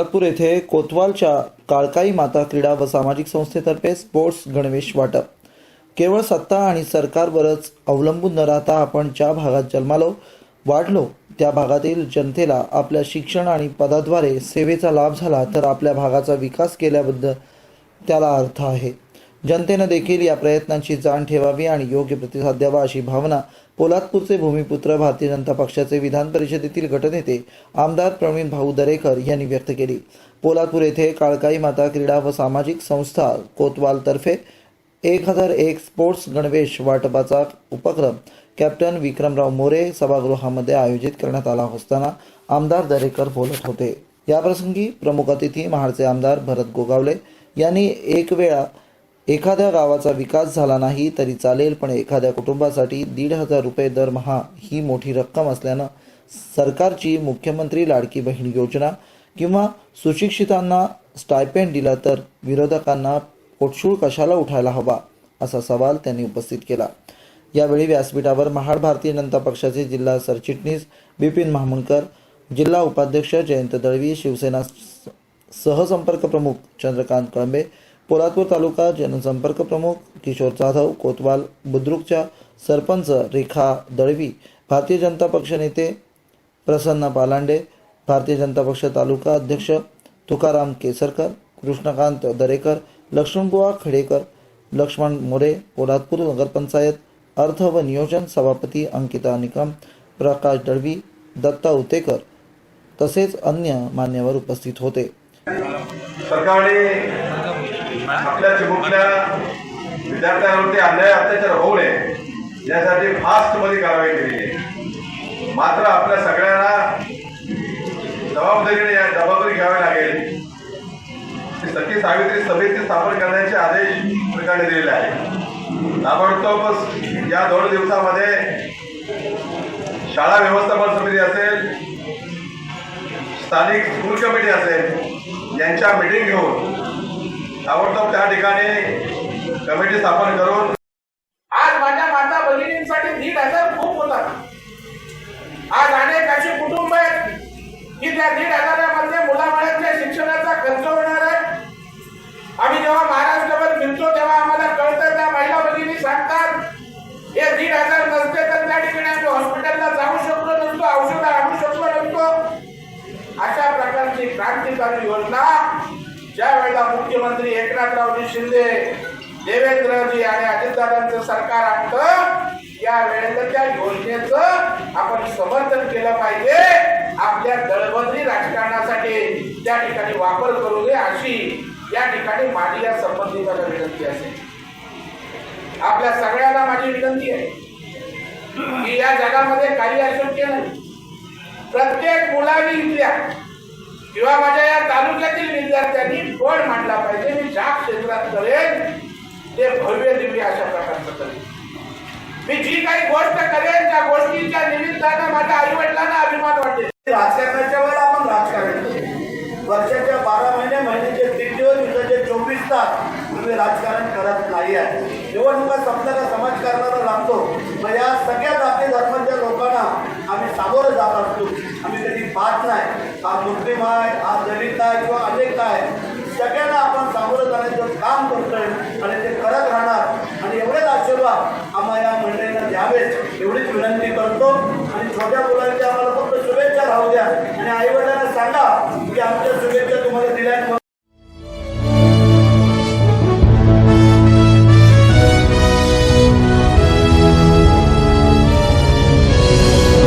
पोलादपूर येथे कोतवालच्या काळकाई माता क्रीडा व सामाजिक संस्थेतर्फे स्पोर्ट्स गणवेश वाटप. केवळ सत्ता आणि सरकारवरच अवलंबून न राहता आपण ज्या भागात जन्मालो वाढलो त्या भागातील जनतेला आपल्या शिक्षण आणि पदाद्वारे सेवेचा लाभ झाला तर आपल्या भागाचा विकास केल्याबद्दल त्याला अर्थ आहे. जनतेनं देखील या प्रयत्नांची जाण ठेवावी आणि योग्य प्रतिसाद द्यावा अशी भावना पोलादपूरचे भूमिपुत्र भारतीय जनता पक्षाचे विधान परिषदेतील गटनेते आमदार प्रवीण भाऊ दरेकर यांनी व्यक्त केली. पोलादपूर येथे काळकाई माता क्रीडा व सामाजिक संस्था कोतवालतर्फे एक हजार एक स्पोर्ट्स गणवेश वाटपाचा उपक्रम कॅप्टन विक्रमराव मोरे सभागृहामध्ये आयोजित करण्यात आला असताना आमदार दरेकर बोलत होते. याप्रसंगी प्रमुख अतिथी महाडचे आमदार भरत गोगावले यांनी एक वेळा एखाद्या गावाचा विकास झाला नाही तरी चालेल पण एखाद्या कुटुंबासाठी दीड हजार रुपये दरमहा ही मोठी रक्कम असल्यानं सरकारची मुख्यमंत्री लाडकी बहीण योजना किंवा सुशिक्षितांना स्टायपेंड दिला तर विरोधकांना पोटशूळ कशाला उठायला हवा असा सवाल त्यांनी उपस्थित केला. यावेळी व्यासपीठावर महाड भारतीय जनता पक्षाचे जिल्हा सरचिटणीस बिपिन महामुणकर जिल्हा उपाध्यक्ष जयंत दळवी शिवसेना सहसंपर्क प्रमुख चंद्रकांत कळंबे पोलादपूर तालुका जनसंपर्क प्रमुख किशोर जाधव कोतवाल बुद्रुकच्या सरपंच रेखा दळवी भारतीय जनता पक्ष नेते प्रसन्न पालांडे भारतीय जनता पक्ष तालुका अध्यक्ष तुकाराम केसरकर कृष्णकांत दरेकर लक्ष्मणबुवा खडेकर लक्ष्मण मोरे पोलादपूर नगरपंचायत अर्थ व नियोजन सभापती अंकिता निकम प्रकाश दळवी दत्ता उतेकर तसेच अन्य मान्यवर उपस्थित होते. सरकारने आपल्या चिमुकल्या विद्यार्थ्यांवरती अन्याय अत्याचार होऊ नये यासाठी फास्टमध्ये कारवाई केली आहे. मात्र आपल्या सगळ्यांना जबाबदारीने या जबाबदारी घ्यावी लागेल. सखी सावित्री सभेची स्थापन करण्याचे आदेश सरकारने दिलेले आहे ताबडतोब या दोन दिवसामध्ये शाळा व्यवस्थापन समिती असेल स्थानिक स्कूल कमिटी असेल यांच्या मीटिंग घेऊन ताबडतोब त्या ठिकाणी. कमिटी स्थापन करून. आज माझ्या माता भगिनींसाठी दीड हजार खूप होतात. आज अनेक अशी कुटुंब आहेत की त्या दीड हजारामध्ये मुलाबाळांच्या शिक्षणाचा खर्च होणार आहे. आम्ही जेव्हा महाराष्ट्रभर फिरतो तेव्हा आम्हाला कळतं त्या महिला भगिनी सांगतात हे दीड हजार नसते तर त्या ठिकाणी आम्ही हॉस्पिटलला जाऊ शकलो नसतो औषध आणू शकलो नसतो. अशा प्रकारची क्रांतिकारी योजना ज्या वेळेला मुख्यमंत्री एकनाथरावजी शिंदे देवेंद्रजी आणि अजितदादांचं सरकार आणतं या वेळेला त्या योजनेचं आपण समर्थन केलं पाहिजे. आपल्या दळबद्री राजकारणासाठी त्या ठिकाणी वापर करू नये अशी या ठिकाणी माझी या संबंधिताला विनंती असेल आपल्या सगळ्यांना माझी विनंती आहे की या जगामध्ये काही अशक्य नाही. प्रत्येक मुलाने इथल्या किंवा माझ्या या तालुक्यातील विद्यार्थ्यांनी फळ मांडला पाहिजे मी ज्या क्षेत्रात करेन. ते भव्य दिव्य अशा प्रकारचं करेन. मी जी काही गोष्ट करेन त्या गोष्टीच्या निमित्तानं माझ्या आई वडिलांना अभिमान वाटेल. राजकारणाच्या वेळेला आपण राजकारण केलं. वर्षाच्या बारा महिने महिन्याचे तीन दिवस दिवसाचे चोवीस तास तुम्ही राजकारण करत नाही आहे. निवडणुका संपल्याला समाजकारणाला लागतो. मग या सगळ्या जाती धर्माच्या लोकांना आम्ही सामोरं जात असतो. आम्ही कधी पाहत नाही. हा मुस्लिम आहे हा दलित आहे किंवा अनेक आहे सगळ्यांना आपण सामोरं जाण्याचं काम करतोय आणि ते करत राहणार. आणि एवढेच आशीर्वाद आम्हाला या मंडळींना द्यावेत. एवढीच विनंती करतो. आणि छोट्या मुलांची आम्हाला फक्त शुभेच्छा राहू द्या.